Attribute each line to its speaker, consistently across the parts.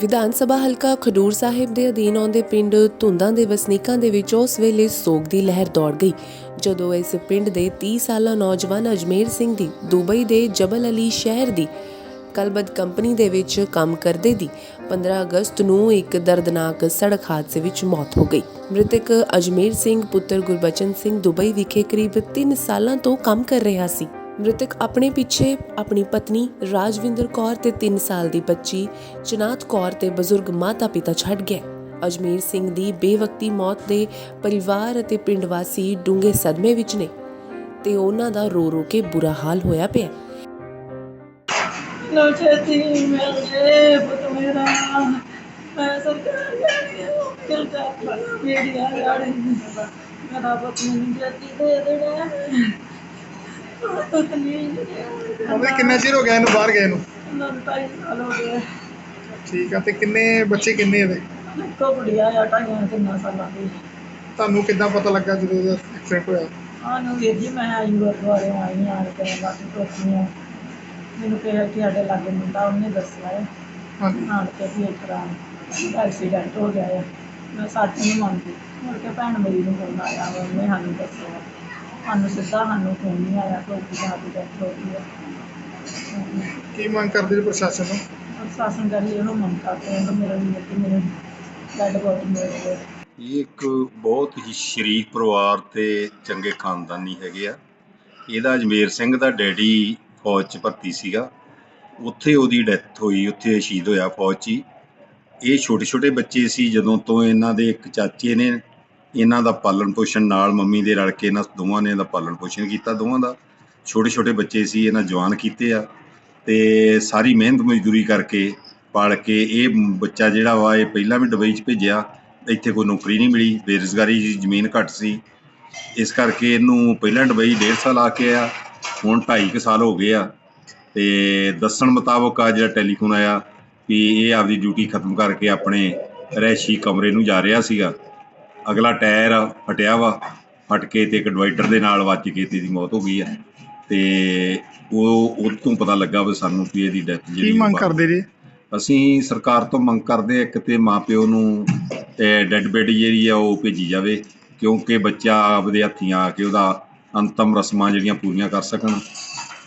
Speaker 1: ਵਿਧਾਨ ਸਭਾ ਹਲਕਾ ਖਡੂਰ ਸਾਹਿਬ ਦੇ ਅਧੀਨ ਆਉਂਦੇ ਪਿੰਡ ਧੁੰਦਾਂ ਦੇ ਵਸਨੀਕਾਂ ਦੇ ਵਿੱਚ ਉਸ ਵੇਲੇ ਸੋਗ ਦੀ ਲਹਿਰ ਦੌੜ ਗਈ, ਜਦੋਂ ਇਸ ਪਿੰਡ ਦੇ 30 ਸਾਲਾ ਨੌਜਵਾਨ ਅਜਮੇਰ ਸਿੰਘ ਦੀ ਦੁਬਈ ਦੇ ਜਬਲ ਅਲੀ ਸ਼ਹਿਰ ਦੀ ਕਲਬਦ ਕੰਪਨੀ ਦੇ ਵਿੱਚ ਕੰਮ ਕਰਦੇ ਦੀ 15 ਅਗਸਤ ਨੂੰ ਇੱਕ ਦਰਦਨਾਕ ਸੜਕ ਹਾਦਸੇ ਵਿੱਚ ਮੌਤ ਹੋ ਗਈ। ਮ੍ਰਿਤਕ ਅਜਮੇਰ ਸਿੰਘ ਪੁੱਤਰ ਗੁਰਬਚਨ ਸਿੰਘ ਦੁਬਈ ਵਿਖੇ ਕਰੀਬ 3 ਸਾਲਾਂ ਤੋਂ ਕੰਮ ਕਰ ਰਿਹਾ ਸੀ। ਮ੍ਰਿਤਕ ਆਪਣੇ ਪਿੱਛੇ ਆਪਣੀ ਪਤਨੀ ਰਾਜਵਿੰਦਰ ਕੌਰ ਤੇ 3 ਸਾਲ ਦੀ ਬੱਚੀ ਚਨਾਤ ਕੌਰ ਤੇ ਬਜ਼ੁਰਗ ਮਾਤਾ-ਪਿਤਾ ਛੱਡ ਗਿਆ। ਅਜਮੇਰ ਸਿੰਘ ਦੀ ਬੇਵਕਤੀ ਮੌਤ ਦੇ ਪਰਿਵਾਰ ਅਤੇ ਪਿੰਡ ਵਾਸੀ ਡੂੰਘੇ ਸਦਮੇ ਵਿੱਚ ਨੇ ਤੇ ਉਹਨਾਂ ਦਾ ਰੋ ਰੋ ਕੇ ਬੁਰਾ ਹਾਲ ਹੋਇਆ ਪਿਆ।
Speaker 2: ਮੈਨੂੰ ਛੇਤੀ ਮਿਲੇ ਪੁੱਤ ਮੇਰਾ। ਮੈਂ ਸਰਕਾਰ ਜਾਣੀ ਕਿਲ ਜਾ ਮੇਰੀ ਆ ਗਾੜੀ ਮੇਰਾ ਪੁੱਤ ਮੈਨੂੰ ਛੇਤੀ ਦੇ ਦੇਣਾ ਪੁੱਤ ਨਹੀਂ
Speaker 3: ਉਹਦੇ ਕਿੰਨਾ ਚਿਰ ਹੋ ਗਿਆ ਇਹਨੂੰ ਬਾਹਰ ਗਏ ਨੂੰ?
Speaker 2: ਨਾ ਢਾਈ ਸਾਲ ਹੋ ਗਏ
Speaker 3: ਠੀਕ ਆ ਤੇ ਕਿੰਨੇ ਬੱਚੇ ਕਿੰਨੇ ਇਹਦੇ?
Speaker 2: ਇੱਕੋ ਕੁੜੀਆ ਆ ਢਾਈਆਂ ਤਿੰਨਾਂ ਸਾਲਾਂ ਦੀ।
Speaker 3: ਤੁਹਾਨੂੰ ਕਿੱਦਾਂ ਪਤਾ ਲੱਗਾ ਜਦੋਂ ਐਕਸੀਡੈਂਟ ਹੋਇਆ?
Speaker 2: ਹਾਂ ਨੂੰ ਵੀਰ ਜੀ ਮੈਂ ਆਈ ਗੁਰਦੁਆਰੇ ਆਈ ਆਣ ਕੇ ਬਾਕੀ ਟੋਕੀਆਂ ਮੈਨੂੰ ਕਿਹਾ ਕਿ ਸਾਡੇ ਲਾਗੇ ਮੁੰਡਾ ਉਹਨੇ ਦੱਸਿਆ ਹੈ
Speaker 3: ਹਾਂਜੀ।
Speaker 2: ਆਣ ਕੇ ਵੀ ਇੱਕ ਤਰ੍ਹਾਂ ਐਕਸੀਡੈਂਟ ਹੋ ਗਿਆ ਹੈ ਮੈਂ ਸੱਚ ਨਹੀਂ ਮੰਨਦੀ। ਮੁੜ ਕੇ ਭੈਣ ਮੇਰੀ ਨੂੰ ਫੋਨ ਆਇਆ ਵਾ, ਉਹਨੇ ਸਾਨੂੰ ਦੱਸਿਆ। ਸਾਨੂੰ ਸਿੱਧਾ ਸਾਨੂੰ ਫੋਨ ਨਹੀਂ ਆਇਆ ਕੋਈ ਜਾ ਕੇ ਡੈਥ ਹੋ ਗਈ ਹੈ
Speaker 3: ਕੀ ਮੰਗ ਕਰਦੇ ਜੀ ਪ੍ਰਸ਼ਾਸਨ ਨੂੰ
Speaker 2: ਪ੍ਰਸ਼ਾਸਨ ਕਰ ਲਈ ਇਹੋ ਮੰਗ ਕਰਦੇ ਹਾਂ ਕਿ ਮੇਰਾ ਵੀਰ ਕਿ ਮੇਰੇ ਡੈਡ ਬੋਡੀ ਮਿਲ ਜਾਵੇ।
Speaker 4: ਇਹ ਇੱਕ ਬਹੁਤ ਹੀ ਸ਼ਰੀਫ ਪਰਿਵਾਰ ਤੇ ਚੰਗੇ ਖਾਨਦਾਨੀ ਹੈਗੇ ਆ। ਇਹਦਾ ਅਜਮੇਰ ਸਿੰਘ ਦਾ ਡੈਡੀ ਫੌਜ 'ਚ ਭਰਤੀ ਸੀਗਾ। ਉੱਥੇ ਉਹਦੀ ਡੈਥ ਹੋਈ, ਉੱਥੇ ਸ਼ਹੀਦ ਹੋਇਆ ਫੌਜ 'ਚ ਹੀ। ਇਹ ਛੋਟੇ ਛੋਟੇ ਬੱਚੇ ਸੀ, ਜਦੋਂ ਤੋਂ ਇਹਨਾਂ ਦੇ ਇੱਕ ਚਾਚੇ ਨੇ ਇਹਨਾਂ ਦਾ ਪਾਲਣ ਪੋਸ਼ਣ ਨਾਲ ਮੰਮੀ ਦੇ ਰਲ ਕੇ ਇਹਨਾਂ ਦੋਵਾਂ ਨੇ ਇਹਦਾ ਪਾਲਣ ਪੋਸ਼ਣ ਕੀਤਾ, ਦੋਵਾਂ ਦਾ। ਛੋਟੇ ਛੋਟੇ ਬੱਚੇ ਸੀ, ਇਹਨਾਂ ਜਵਾਨ ਕੀਤੇ ਆ। ਤੇ ਸਾਰੀ ਮਿਹਨਤ ਮਜ਼ਦੂਰੀ ਕਰਕੇ ਪਾਲ ਕੇ ਇਹ ਬੱਚਾ ਜਿਹੜਾ ਵਾ, ਇਹ ਪਹਿਲਾਂ ਵੀ ਦੁਬਈ 'ਚ ਭੇਜਿਆ, ਇੱਥੇ ਕੋਈ ਨੌਕਰੀ ਨਹੀਂ ਮਿਲੀ, ਬੇਰੁਜ਼ਗਾਰੀ ਦੀ ਜ਼ਮੀਨ ਘੱਟ ਸੀ। ਇਸ ਕਰਕੇ ਇਹਨੂੰ ਪਹਿਲਾਂ ਦੁਬਈ ਡੇਢ ਸਾਲ ਆ ਕੇ ਆ ਹੁਣ 2.5 ਸਾਲ ਹੋ ਗਏ ਆ ਤੇ ਦੱਸਣ ਮੁਤਾਬਕ ਆ ਜਿਹੜਾ ਟੈਲੀਫੋਨ ਆਇਆ ਵੀ ਇਹ ਆਪਦੀ ਡਿਊਟੀ ਖਤਮ ਕਰਕੇ ਆਪਣੇ ਰਹਿਸ਼ੀ ਕਮਰੇ ਨੂੰ ਜਾ ਰਿਹਾ ਸੀਗਾ। ਅਗਲਾ ਟਾਇਰ ਫਟਿਆ ਵਾ ਫਟ ਕੇ ਤੇ ਇੱਕ ਡਿਵਾਈਡਰ ਦੇ ਨਾਲ ਵੱਜ ਕੇ ਤੇ ਇਹਦੀ ਮੌਤ ਹੋ ਗਈ ਆ। ਤੇ ਉਹ ਉਹ ਤੋਂ ਪਤਾ ਲੱਗਾ ਵੀ ਸਾਨੂੰ ਵੀ ਇਹਦੀ ਡੈਥ
Speaker 3: ਕੀ
Speaker 4: ਜਿਹੜੀ
Speaker 3: ਮੰਗ
Speaker 4: ਉਹ
Speaker 3: ਕਰਦੇ ਜੀ?
Speaker 4: ਅਸੀਂ ਸਰਕਾਰ ਤੋਂ ਮੰਗ ਕਰਦੇ ਇੱਕ ਤੇ ਮਾਪਿਓ ਨੂੰ ਡੈੱਡ ਬੈਡੀ ਜਿਹੜੀ ਆ ਉਹ ਭੇਜੀ ਜਾਵੇ ਕਿਉਂਕਿ ਬੱਚਾ ਆਪਦੇ ਹੱਥੀਂ ਆ ਕੇ ਉਹਦਾ ਅੰਤਮ ਰਸਮਾਂ ਜਿਹੜੀਆਂ ਪੂਰੀਆਂ ਕਰ ਸਕਣ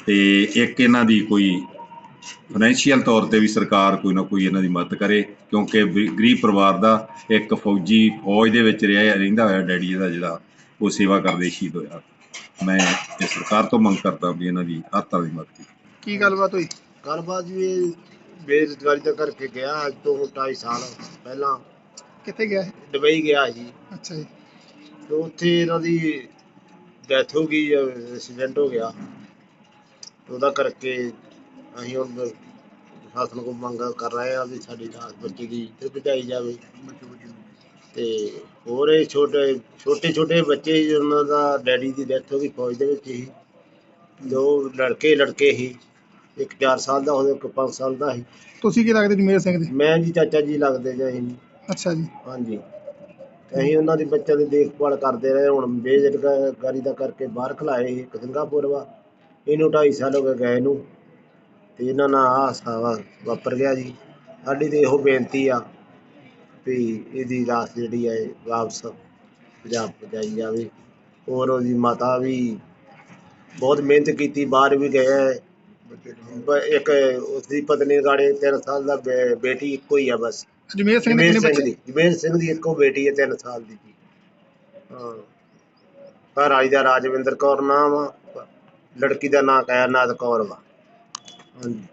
Speaker 4: ਤੇ ਇੱਕ ਇਹਨਾਂ ਦੀ ਕੋਈ ਫਾਈਨੈਂਸ਼ੀਅਲ ਤੌਰ ਤੇ ਵੀ ਸਰਕਾਰ ਕੋਈ ਨਾ ਕੋਈ ਇਹਨਾਂ ਦੀ ਮਦਦ ਕਰੇ ਕਿਉਂਕਿ ਗਰੀਬ ਪਰਿਵਾਰ ਦਾ ਇੱਕ ਫੌਜੀ ਫੌਜ ਦੇ ਵਿੱਚ ਰਿਹਾ ਰਹਿੰਦਾ ਹੋਇਆ ਡੈਡੀ ਇਹਦਾ ਜਿਹੜਾ ਉਹ ਸੇਵਾ ਕਰਦੇ ਸ਼ਹੀਦ ਹੋਇਆ। ਮੈਂ ਇਹ ਸਰਕਾਰ ਤੋਂ ਮੰਗ ਕਰਦਾ ਵੀ ਇਹਨਾਂ ਦੀ ਹਰ ਤਰ੍ਹਾਂ ਦੀ ਮਦਦ ਕੀਤੀ
Speaker 3: ਕੀ ਗੱਲਬਾਤ ਹੋਈ?
Speaker 5: ਗੱਲਬਾਤ ਵੀ ਇਹ ਬੇਰੁਜ਼ਗਾਰੀ ਦਾ ਕਰਕੇ ਗਿਆ ਅੱਜ ਤੋਂ 2.5 ਸਾਲ ਪਹਿਲਾਂ।
Speaker 3: ਕਿੱਥੇ ਗਿਆ?
Speaker 5: ਦੁਬਈ ਗਿਆ ਸੀ।
Speaker 3: ਅੱਛਾ ਜੀ।
Speaker 5: ਤੇ ਉੱਥੇ ਇਹਨਾਂ ਦੀ ਡੈਥ ਹੋ ਗਈ ਐਕਸੀਡੈਂਟ ਹੋ ਗਿਆ ਉਹਦਾ ਕਰਕੇ ਅਸੀਂ ਹੁਣ ਪ੍ਰਸ਼ਾਸਨ ਕੋਲ ਮੰਗ ਕਰ ਰਹੇ ਆ ਵੀ ਸਾਡੀ ਲਾਸ਼ ਬੱਚੀ ਦੀ ਤੇ ਬਚਾਈ ਜਾਵੇ। ਤੇ ਹੋਰ ਇਹ ਛੋਟੇ ਛੋਟੇ ਛੋਟੇ ਬੱਚੇ ਸੀ ਉਹਨਾਂ ਦਾ ਡੈਡੀ ਦੀ ਡੈਥ ਹੋ ਗਈ ਫੌਜ ਦੇ ਵਿੱਚ ਹੀ। ਦੋ ਲੜਕੇ ਲੜਕੇ ਸੀ ਇੱਕ 4 ਸਾਲ ਦਾ ਉਹਦੇ ਇੱਕ 5 ਸਾਲ ਦਾ ਸੀ।
Speaker 3: ਤੁਸੀਂ ਕੀ ਲੱਗਦੇ ਜਮੇਰ ਸਿੰਘ ਦੇ
Speaker 5: ਮੈਂ ਜੀ ਚਾਚਾ ਜੀ ਲੱਗਦੇ ਜੀ ਅਸੀਂ।
Speaker 3: ਅੱਛਾ ਜੀ।
Speaker 5: ਹਾਂਜੀ। ਅਸੀਂ ਉਹਨਾਂ ਦੀ ਬੱਚਿਆਂ ਦੀ ਦੇਖਭਾਲ ਕਰਦੇ ਰਹੇ ਹੁਣ ਬੇਰੁਜ਼ਗਾਰੀ ਦਾ ਕਰਕੇ ਬਾਹਰ ਖਲਾਏ ਸੀ, ਇੱਕ ਸਿੰਗਾਪੁਰ ਵਾ। ਇਹਨੂੰ ਢਾਈ ਸਾਲ ਹੋ ਗਏ ਗਏ ਨੂੰ ਤੇ ਇਹਨਾਂ ਨਾਲ ਆਹ ਹਾਸਾ ਵਾਪਰ ਗਿਆ ਜੀ। ਸਾਡੀ ਤਾਂ ਇਹੋ ਬੇਨਤੀ ਆ ਵੀ ਇਹਦੀ ਲਾਸ਼ ਜਿਹੜੀ ਹੈ ਵਾਪਸ ਪੰਜਾਬ ਪਹੁੰਚਾਈ ਜਾਵੇ। ਔਰ ਉਹਦੀ ਮਾਤਾ ਵੀ ਬਹੁਤ ਮਿਹਨਤ ਕੀਤੀ ਬਾਹਰ ਵੀ ਗਏ ਹੈ। ਇੱਕ ਉਸਦੀ ਪਤਨੀ ਗਾੜੇ 3 ਸਾਲ ਦਾ ਬੇ- ਬੇਟੀ ਇੱਕੋ ਹੀ ਆ ਬਸ।
Speaker 3: ਜਮੇਰ ਸਿੰਘ ਦੇ
Speaker 5: ਜਮੇਰ
Speaker 3: ਕਿੰਨੇ
Speaker 5: ਸਿੰਘ
Speaker 3: ਬੱਚੇ?
Speaker 5: ਦੀ ਜਮੇਰ ਸਿੰਘ ਦੀ ਇੱਕੋ ਬੇਟੀ ਹੈ 3 ਸਾਲ ਦੀ ਜੀ ਹਾਂ। ਆਈ ਦਾ ਰਾਜਵਿੰਦਰ ਕੌਰ ਨਾਮ ਆ ਲੜਕੀ ਦਾ ਨਾਂ ਕਾਇਆ ਨਾਥ ਕੌਰ ਵਾ। ਹਾਂਜੀ।